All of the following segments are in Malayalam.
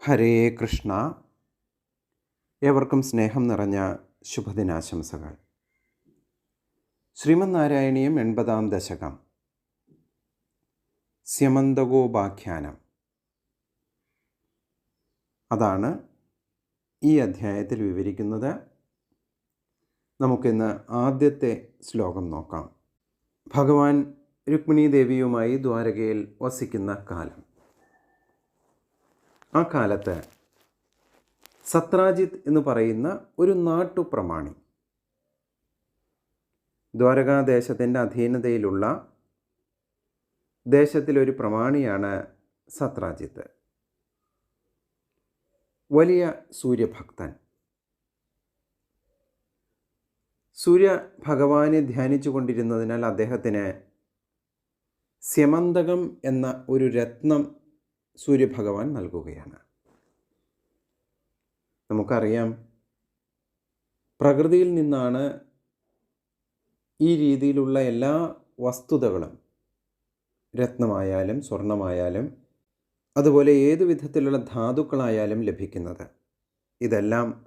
ഹരേ കൃഷ്ണ. ഏവർക്കും സ്നേഹം നിറഞ്ഞ ശുഭദിനാശംസകൾ. ശ്രീമന് നാരായണീയം എൺപതാം ദശകം. സ്യമന്തകോപാഖ്യാനം. അതാണ് ഈ അധ്യായത്തിൽ വിവരിക്കുന്നത്. നമുക്കിന്ന് ആദ്യത്തെ ശ്ലോകം നോക്കാം. ഭഗവാൻ രുക്മിണീദേവിയുമായി ദ്വാരകയിൽ വസിക്കുന്ന കാലം. ആ കാലത്ത് സത്രാജിത്ത് എന്ന് പറയുന്ന ഒരു നാട്ടുപ്രമാണി. ദ്വാരകാദേശത്തിന്റെ അധീനതയിലുള്ള ദേശത്തിലൊരു പ്രമാണിയാണ് സത്രാജിത്ത്. വലിയ സൂര്യഭക്തൻ. സൂര്യ ഭഗവാനെ ധ്യാനിച്ചു കൊണ്ടിരുന്നതിനാൽ അദ്ദേഹത്തിന് സ്യമന്തകം എന്ന ഒരു രത്നം സൂര്യഭഗവാൻ നൽകുകയാണ്. നമുക്കറിയാം പ്രകൃതിയിൽ നിന്നാണ് ഈ രീതിയിലുള്ള എല്ലാ വസ്തുതകളും രത്നമായാലും സ്വർണമായാലും അതുപോലെ ഏതു വിധത്തിലുള്ള ധാതുക്കളായാലും ലഭിക്കുന്നത്. ഇതെല്ലാം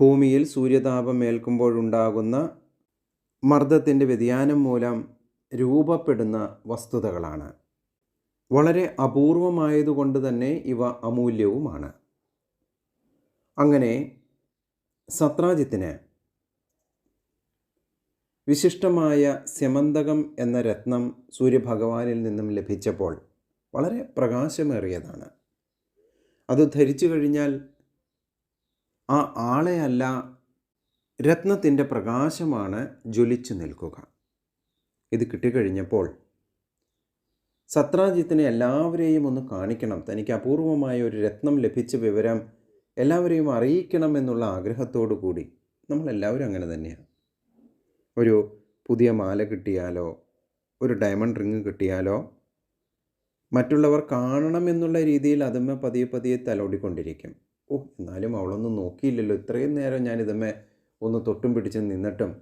ഭൂമിയിൽ സൂര്യതാപം ഏൽക്കുമ്പോഴുണ്ടാകുന്ന മർദ്ദത്തിന്റെ വ്യതിയാനം മൂലം രൂപപ്പെടുന്ന വസ്തുതകളാണ്. വളരെ അപൂർവമായതുകൊണ്ട് തന്നെ ഇവ അമൂല്യവുമാണ്. അങ്ങനെ സത്രാജിത്തിന് വിശിഷ്ടമായ സ്യമന്തകം എന്ന രത്നം സൂര്യഭഗവാനിൽ നിന്നും ലഭിച്ചപ്പോൾ വളരെ പ്രകാശമേറിയതാണ്. അത് ധരിച്ചു കഴിഞ്ഞാൽ ആ ആളെയല്ല രത്നത്തിന്റെ പ്രകാശമാണ് ജ്വലിച്ചു നിൽക്കുക. ഇത് കിട്ടിക്കഴിഞ്ഞപ്പോൾ സത്രാജിത്തിനെ എല്ലാവരെയും ഒന്ന് കാണിക്കണം. തനിക്ക് അപൂർവമായ ഒരു രത്നം ലഭിച്ച വിവരം എല്ലാവരെയും അറിയിക്കണം എന്നുള്ള ആഗ്രഹത്തോടു കൂടി നമ്മളെല്ലാവരും അങ്ങനെ തന്നെയാണ്. ഒരു പുതിയ മാല കിട്ടിയാലോ ഒരു ഡയമണ്ട് റിങ് കിട്ടിയാലോ മറ്റുള്ളവർ കാണണം എന്നുള്ള രീതിയിൽ അതുമ്മേ പതിയെ പതിയെ തലോടിക്കൊണ്ടിരിക്കും. ഓ എന്നാലും അവളൊന്നും നോക്കിയില്ലല്ലോ. ഇത്രയും നേരം ഞാൻ ഒന്ന് തൊട്ടും പിടിച്ച് നിന്നിട്ടും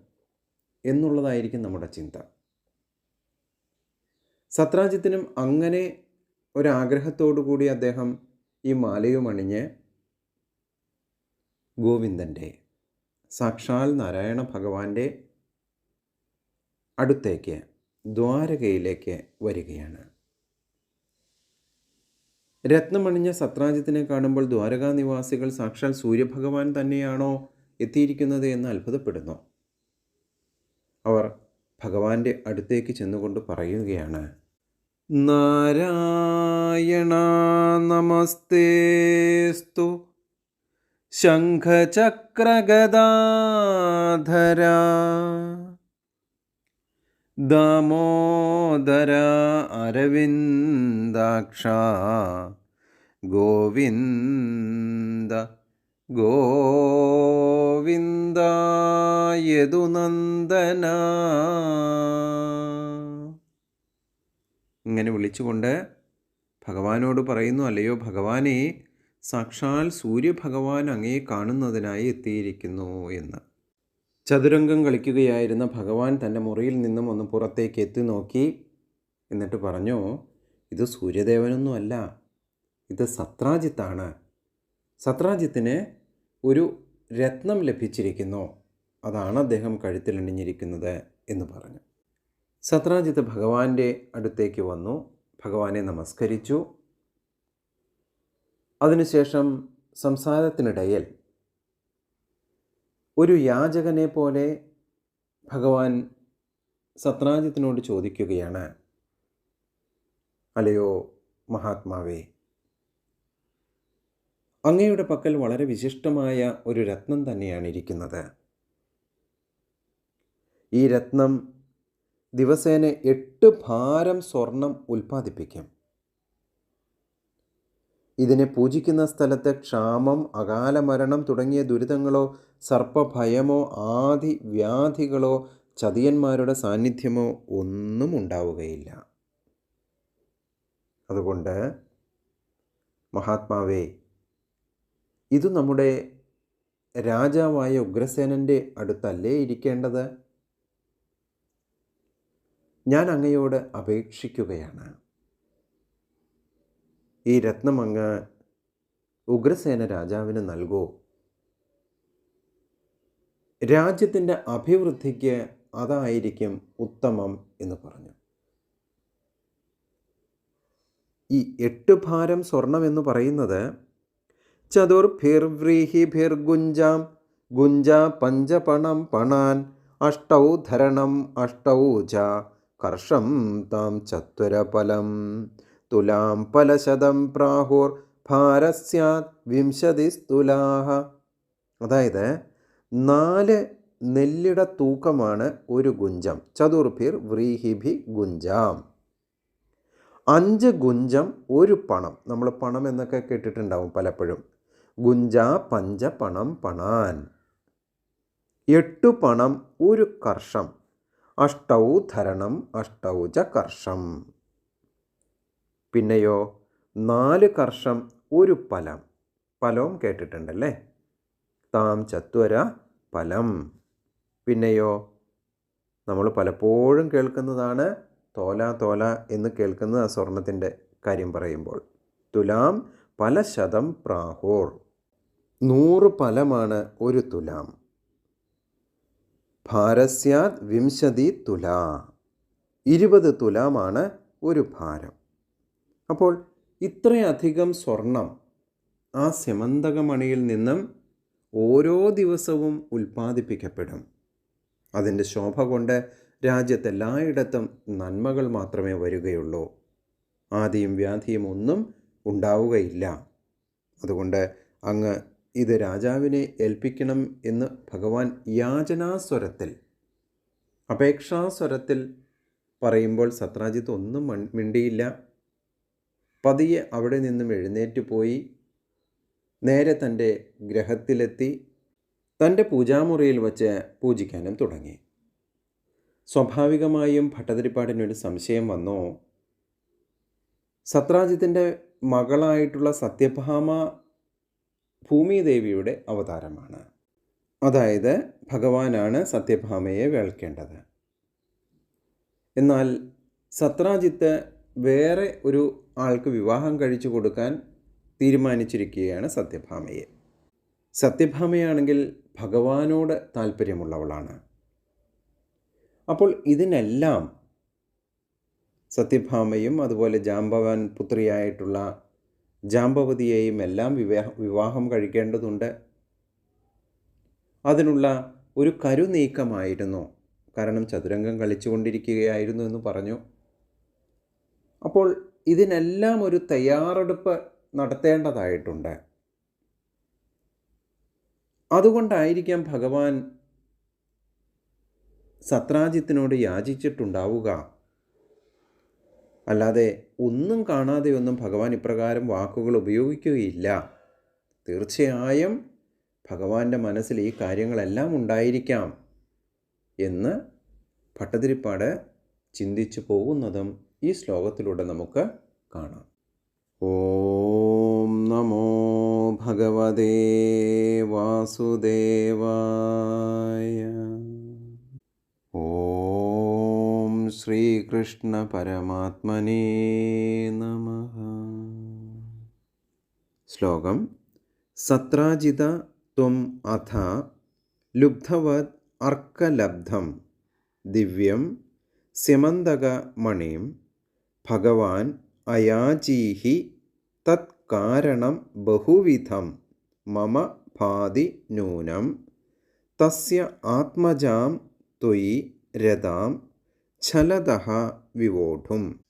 എന്നുള്ളതായിരിക്കും നമ്മുടെ ചിന്ത. സത്രാജിത്തിനും അങ്ങനെ ഒരാഗ്രഹത്തോടു കൂടി അദ്ദേഹം ഈ മാലയുമണിഞ്ഞ് ഗോവിന്ദന്റെ സാക്ഷാൽ നാരായണ ഭഗവാന്റെ അടുത്തേക്ക് ദ്വാരകയിലേക്ക് വരികയാണ്. രത്നമണിഞ്ഞ സത്രാജിത്തിനെ കാണുമ്പോൾ ദ്വാരകാ നിവാസികൾ സാക്ഷാൽ സൂര്യഭഗവാൻ തന്നെയാണോ എത്തിയിരിക്കുന്നത് എന്ന് അത്ഭുതപ്പെടുന്നു. അവർ ഭഗവാന്റെ അടുത്തേക്ക് ചെന്നുകൊണ്ട് പറയുകയാണ് നാരായണ നമസ്തേസ്തു ശംഖചക്രഗദാധര. ദാമോദര അരവിന്ദാക്ഷ. ഗോവിന്ദ ഗോവിന്ദ യദുനന്ദന ഇങ്ങനെ വിളിച്ചുകൊണ്ട് ഭഗവാനോട് പറയുന്നു അല്ലയോ ഭഗവാനെ സാക്ഷാൽ സൂര്യഭഗവാൻ അങ്ങേ കാണുന്നതിനായി എത്തിയിരിക്കുന്നു എന്ന്. ചതുരംഗം കളിക്കുകയായിരുന്ന ഭഗവാൻ തന്റെ മുറിയിൽ നിന്നും ഒന്ന് പുറത്തേക്ക് എത്തി നോക്കി എന്നിട്ട് പറഞ്ഞു ഇത് സൂര്യദേവനൊന്നുമല്ല ഇത് സത്രാജിത്താണ്. സത്രാജിത്തിന് ഒരു രത്നം ലഭിച്ചിരിക്കുന്നു. അതാണ് അദ്ദേഹം കഴുത്തിലണിഞ്ഞിരിക്കുന്നത് എന്ന് പറഞ്ഞു. സത്രാജിത്ത് ഭഗവാന്റെ അടുത്തേക്ക് വന്നു. ഭഗവാനെ നമസ്കരിച്ചു. അതിനുശേഷം സംസാരത്തിനിടയിൽ ഒരു യാചകനെ പോലെ ഭഗവാൻ സത്രാജിത്തിനോട് ചോദിക്കുകയാണ് അല്ലയോ മഹാത്മാവേ അങ്ങയുടെ പക്കൽ വളരെ വിശിഷ്ടമായ ഒരു രത്നം തന്നെയാണ് ഇരിക്കുന്നത്. ഈ രത്നം ദിവസേന എട്ട് ഭാരം സ്വർണം ഉൽപ്പാദിപ്പിക്കും. ഇതിനെ പൂജിക്കുന്ന സ്ഥലത്ത് ക്ഷാമം അകാല മരണം തുടങ്ങിയ ദുരിതങ്ങളോ സർപ്പഭയമോ ആദി വ്യാധികളോ ചതിയന്മാരുടെ സാന്നിധ്യമോ ഒന്നും ഉണ്ടാവുകയില്ല. അതുകൊണ്ട് മഹാത്മാവേ ഇത് നമ്മുടെ രാജാവായ ഉഗ്രസേനന്റെ അടുത്തല്ലേ ഇരിക്കേണ്ടത്? ഞാൻ അങ്ങയോട് അപേക്ഷിക്കുകയാണ്. ഈ രത്നം അങ്ങ് ഉഗ്രസേന രാജാവിന് നൽകൂ. രാജ്യത്തിന്റെ അഭിവൃദ്ധിക്ക് അതായിരിക്കും ഉത്തമം എന്ന് പറഞ്ഞു. ഈ എട്ട് ഭാരം സ്വർണം എന്ന് പറയുന്നത് ചതുർഭിർവ്രീഹിഭിർഗുഞ്ചാം ഗുഞ്ച പഞ്ചപണം പണാൻ അഷ്ടൗ ധരണം അഷ്ടൗ ച കർഷം താം ചത്വരഫലം. തുലാം പലശതം പ്രാഹുർ ഭാരസ്യാത് വിംശതിസ്തുലാഹ. അതായത് നാല് നെല്ലിട തൂക്കമാണ് ഒരു ഗുഞ്ചം ചതുർഭിർ വ്രീഹിഭി ഗുഞ്ചാം. അഞ്ച് ഗുഞ്ചം ഒരു പണം നമ്മൾ പണം എന്നൊക്കെ കേട്ടിട്ടുണ്ടാവും പലപ്പോഴും. ഗുഞ്ച പഞ്ച പണം പണാൻ. എട്ടു പണം ഒരു കർഷം. അഷ്ടൗ ധരണം അഷ്ടൗ ച കർഷം. പിന്നെയോ നാല് കർഷം ഒരു ഫലം ഫലവും കേട്ടിട്ടുണ്ടല്ലേ? താം ചത്വര പലം. പിന്നെയോ നമ്മൾ പലപ്പോഴും കേൾക്കുന്നതാണ് തോല തോല എന്ന് കേൾക്കുന്ന സ്വർണത്തിന്റെ കാര്യം പറയുമ്പോൾ. തുലാം പല ശതം പ്രാഹോർ. നൂറ് ഫലമാണ് ഒരു തുലാം. ഭാരസ്യാത് വിംശതി തുല. ഇരുപത് തുലാമാണ് ഒരു ഭാരം. അപ്പോൾ ഇത്രയധികം സ്വർണം ആ സെമന്തകമണിയിൽ നിന്നും ഓരോ ദിവസവും ഉൽപ്പാദിപ്പിക്കപ്പെടും. അതിന്റെ ശോഭ കൊണ്ട് രാജ്യത്തെല്ലായിടത്തും നന്മകൾ മാത്രമേ വരികയുള്ളൂ. ആദിയും വ്യാധിയും ഒന്നും ഉണ്ടാവുകയില്ല. അതുകൊണ്ട് അങ്ങ് ഇത് രാജാവിനെ ഏൽപ്പിക്കണം എന്ന് ഭഗവാൻ യാചനാസ്വരത്തിൽ അപേക്ഷാസ്വരത്തിൽ പറയുമ്പോൾ സത്രാജിത്ത് ഒന്നും മിണ്ടിയില്ല. പതിയെ അവിടെ നിന്നും എഴുന്നേറ്റ് പോയി നേരെ തന്റെ ഗ്രഹത്തിലെത്തി തന്റെ പൂജാമുറിയിൽ വച്ച് പൂജിക്കാനും തുടങ്ങി. സ്വാഭാവികമായും ഭട്ടതിരിപ്പാടിനൊരു സംശയം വന്നോ. സത്രാജിത്തിന്റെ മകളായിട്ടുള്ള സത്യഭാമ ഭൂമിദേവിയുടെ അവതാരമാണ്. അതായത് ഭഗവാനാണ് സത്യഭാമയെ വേൾക്കേണ്ടത്. എന്നാൽ സത്രാജിത്ത് വേറെ ഒരു ആൾക്ക് വിവാഹം കഴിച്ചു കൊടുക്കാൻ തീരുമാനിച്ചിരിക്കുകയാണ് സത്യഭാമയെ. സത്യഭാമയാണെങ്കിൽ ഭഗവാനോട് താല്പര്യമുള്ളവളാണ് അപ്പോൾ ഇതിനെല്ലാം സത്യഭാമയും അതുപോലെ ജാമ്പവാൻ പുത്രിയായിട്ടുള്ള ജാമ്പവതിയെയും എല്ലാം വിവാഹ വിവാഹം കഴിക്കേണ്ടതുണ്ട്. അതിനുള്ള ഒരു കരുനീക്കമായിരുന്നു. കാരണം ചതുരംഗം കളിച്ചുകൊണ്ടിരിക്കുകയായിരുന്നു എന്ന് പറഞ്ഞു. അപ്പോൾ ഇതിനെല്ലാം ഒരു തയ്യാറെടുപ്പ് നടത്തേണ്ടതായിട്ടുണ്ട്. അതുകൊണ്ടായിരിക്കാം ഭഗവാൻ സത്രാജിത്തിനോട് യാചിച്ചിട്ടുണ്ടാവുക. അല്ലാതെ ഒന്നും കാണാതെയൊന്നും ഭഗവാൻ ഇപ്രകാരം വാക്കുകൾ ഉപയോഗിക്കുകയില്ല. തീർച്ചയായും ഭഗവാന്റെ മനസ്സിൽ ഈ കാര്യങ്ങളെല്ലാം ഉണ്ടായിരിക്കാം എന്ന് ഭട്ടതിരിപ്പാട് ചിന്തിച്ചു പോകുന്നതും ഈ ശ്ലോകത്തിലൂടെ നമുക്ക് കാണാം. ഓം നമോ ഭഗവതേ വാസുദേവായ ഓം ശ്രീകൃഷ്ണ പരമാത്മനേ നമ. ശ്ലോകം സത്രാജിത ത്വം അഥ ലുബ്ധവത് അർക്കലബ്ധം ദിവ്യം സ്യമന്തകമണിം ഭഗവാൻ അയാചീഹി തത് കാരണം ബഹുവിധം മമ ഭാതി നൂനം തസ്യ ആത്മജാം ത്വയി രഥാം ഛലതഃ വിവോഢും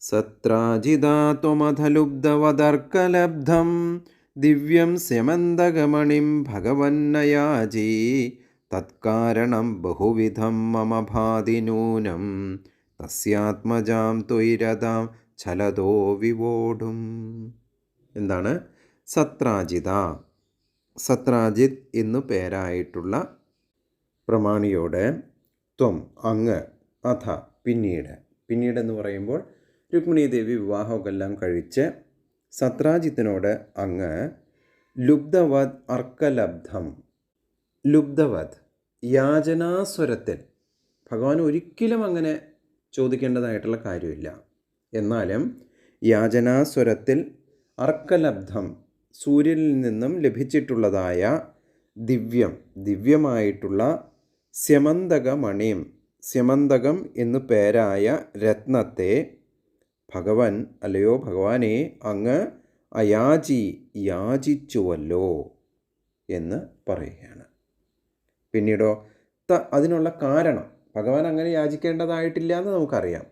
സത്രാജിതാത്വമധലുബ്ധവതർക്കലബ്ധം ദിവ്യം സ്യമന്തകമണിം ഭഗവന്നയാജി. തത്കാരണം ബഹുവിധം മമ ഭാതി നൂനം തസ്യാത്മജാം ത്വരതാം ഛലതോ വിവോഢും എന്താണ്? സത്രാജിത സത്രാജിത് എന്നു പേരായിട്ടുള്ള പ്രമാണിയോട് ത്വം അങ്ങ് അഥ പിന്നീട്. പിന്നീട് എന്ന് പറയുമ്പോൾ രുക്മിണി ദേവി വിവാഹമൊക്കെല്ലാം കഴിച്ച് സത്രാജിത്തിനോട് അങ്ങ് ലുബ്ധവത് അർക്കലബ്ധം. ലുബ്ധവത് യാചനാസ്വരത്തിൽ ഭഗവാൻ ഒരിക്കലും അങ്ങനെ ചോദിക്കേണ്ടതായിട്ടുള്ള കാര്യമില്ല. എന്നാലും യാചനാസ്വരത്തിൽ അർക്കലബ്ധം സൂര്യനിൽ നിന്നും ലഭിച്ചിട്ടുള്ളതായ ദിവ്യം ദിവ്യമായിട്ടുള്ള സ്യമന്തകമണിയും സ്യമന്തകം എന്നു പേരായ രത്നത്തെ ഭഗവൻ അല്ലയോ ഭഗവാനെ അങ്ങ് അയാചി യാചിച്ചുവല്ലോ എന്ന് പറയുകയാണ്. പിന്നീടോ ത അതിനുള്ള കാരണം ഭഗവാൻ അങ്ങനെ യാചിക്കേണ്ടതായിട്ടില്ല എന്ന് നമുക്കറിയാം.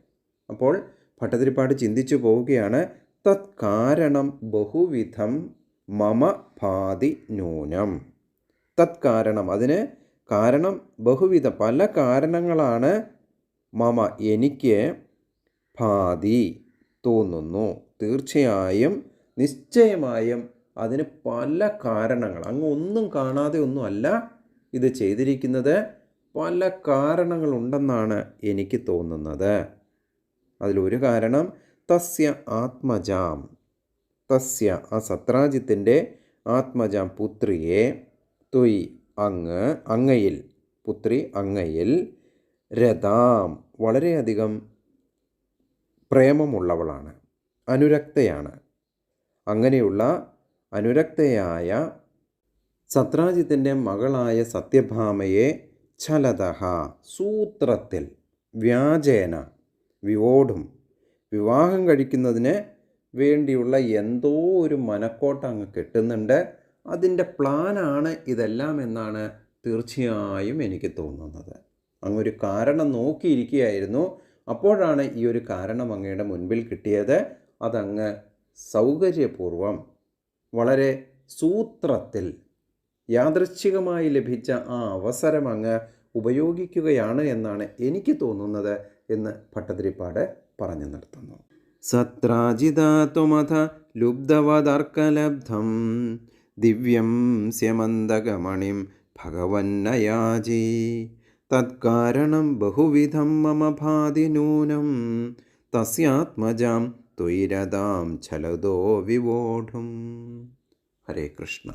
അപ്പോൾ ഭട്ടതിരിപ്പാട് ചിന്തിച്ചു പോവുകയാണ് തത് കാരണം ബഹുവിധം മമ ഭാതി ന്യൂനം. തത് കാരണം അതിന് കാരണം ബഹുവിധ പല കാരണങ്ങളാണ് മമ എനിക്ക് ഭാതി തോന്നുന്നു. തീർച്ചയായും നിശ്ചയമായും അതിന് പല കാരണങ്ങൾ അങ്ങ് ഒന്നും കാണാതെ ഒന്നുമല്ല ഇത് ചെയ്തിരിക്കുന്നത് പല കാരണങ്ങളുണ്ടെന്നാണ് എനിക്ക് തോന്നുന്നത്. അതിലൊരു കാരണം തസ്യ ആത്മജാം തസ്യ ആ സത്രാജിത്തിന്റെ ആത്മജാം പുത്രിയെ തൊയ് അങ്ങ് അങ്ങയിൽ പുത്രി അങ്ങയിൽ രഥാം. വളരെയധികം പ്രേമമുള്ളവളാണ്. അനുരക്തയാണ്. അങ്ങനെയുള്ള അനുരക്തയായ സത്രാജിത്തിന്റെ മകളായ സത്യഭാമയെ ഛലതഹ സൂത്രത്തിൽ വ്യാജേന വിവോഢും വിവാഹം കഴിക്കുന്നതിന് വേണ്ടിയുള്ള എന്തോ ഒരു മനക്കോട്ട അങ്ങ് കെട്ടുന്നുണ്ട്. അതിന്റെ പ്ലാനാണ് ഇതെല്ലാം എന്നാണ് തീർച്ചയായും എനിക്ക് തോന്നുന്നത്. അങ്ങൊരു കാരണം നോക്കിയിരിക്കുകയായിരുന്നു. അപ്പോഴാണ് ഈ ഒരു കാരണം അങ്ങയുടെ മുൻപിൽ കിട്ടിയത്. അതങ്ങ് സൗകര്യപൂർവം വളരെ സൂത്രത്തിൽ യാദൃച്ഛികമായി ലഭിച്ച ആ അവസരം അങ്ങ് ഉപയോഗിക്കുകയാണ് എന്നാണ് എനിക്ക് തോന്നുന്നത് എന്ന് ഭട്ടതിരിപ്പാട് പറഞ്ഞു നിർത്തുന്നു സത്രാജിതാത്വമഥ ലുബ്ധവതർക്കലബ്ധം ദിവ്യം സ്യമന്തകമണിം ഭഗവന്നയാജി തത്കാരണം ബഹുവിധം മമ ഭാതി നൂനം. തസ്യാത്മജാം ത്വയിരതാം ചലതോ വിവോഢും. ഹരേ കൃഷ്ണ.